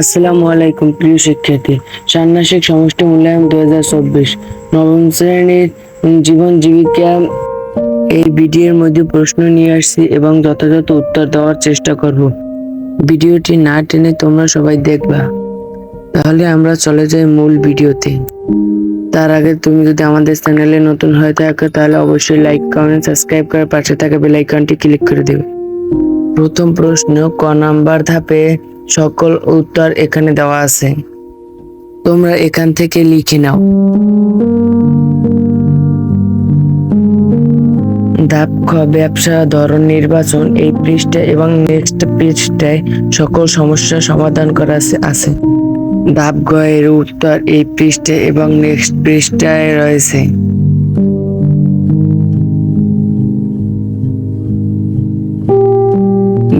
আসসালামু আলাইকুম, প্রিয় শিক্ষার্থী। ষান্মাসিক সমষ্টি মূল্যায়ন দু হাজার চব্বিশ। নবম শ্রেণির জীবন জীবিকা এই ভিডিওর মধ্যে প্রশ্ন নিয়ে আসছি এবং যথাযথ উত্তর দেওয়ার চেষ্টা করব। ভিডিওটি না টেনে তোমরা সবাই দেখবা। তাহলে আমরা চলে যাই মূল ভিডিওতে। তার আগে তুমি যদি আমাদের চ্যানেলে নতুন হয়ে থাকো, তাহলে অবশ্যই লাইক, কমেন্ট, সাবস্ক্রাইব করে পাশে থাকা বেল আইকনটি ক্লিক করে দেবে। প্রথম প্রশ্ন, ক নাম্বার ধাপে সকল উত্তর এখানে দেওয়া আছে। তোমরা এখান থেকে লিখে নাও। ধাপ খ, ব্যবসা, ধরন, নির্বাচন, এই পৃষ্ঠায় এবং নেক্সট পৃষ্ঠায় সকল সমস্যা সমাধান করা আছে- ধাপ গ এর উত্তর এই পৃষ্ঠায় এবং নেক্সট পৃষ্ঠায় রয়েছে।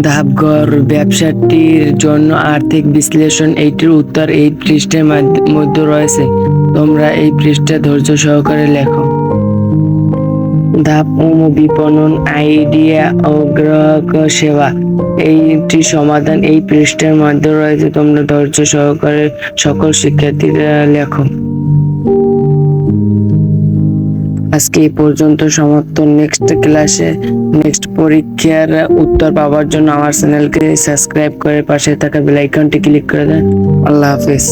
ধাপঘর, ব্যবসাটির জন্য আর্থিক বিশ্লেষণ, এইটির উত্তর এই পৃষ্ঠের মাধ্য- রয়েছে। তোমরা এই পৃষ্ঠা ধৈর্য সহকারে লেখো। ধাপ বিপণন, আইডিয়া ও গ্রাহক সেবা। এইটি সমাধান এই পৃষ্ঠের মধ্যে রয়েছে। তোমরা ধৈর্য সহকারে সকল শিক্ষার্থীরা লেখো। আজকে এই পর্যন্ত সমাপ্ত। নেক্সট ক্লাসে নেক্সট পরীক্ষার উত্তর পাওয়ার জন্য আমার চ্যানেলকে সাবস্ক্রাইব করে পাশে থাকা বেল আইকনটি ক্লিক করে দেন। আল্লাহ হাফেজ।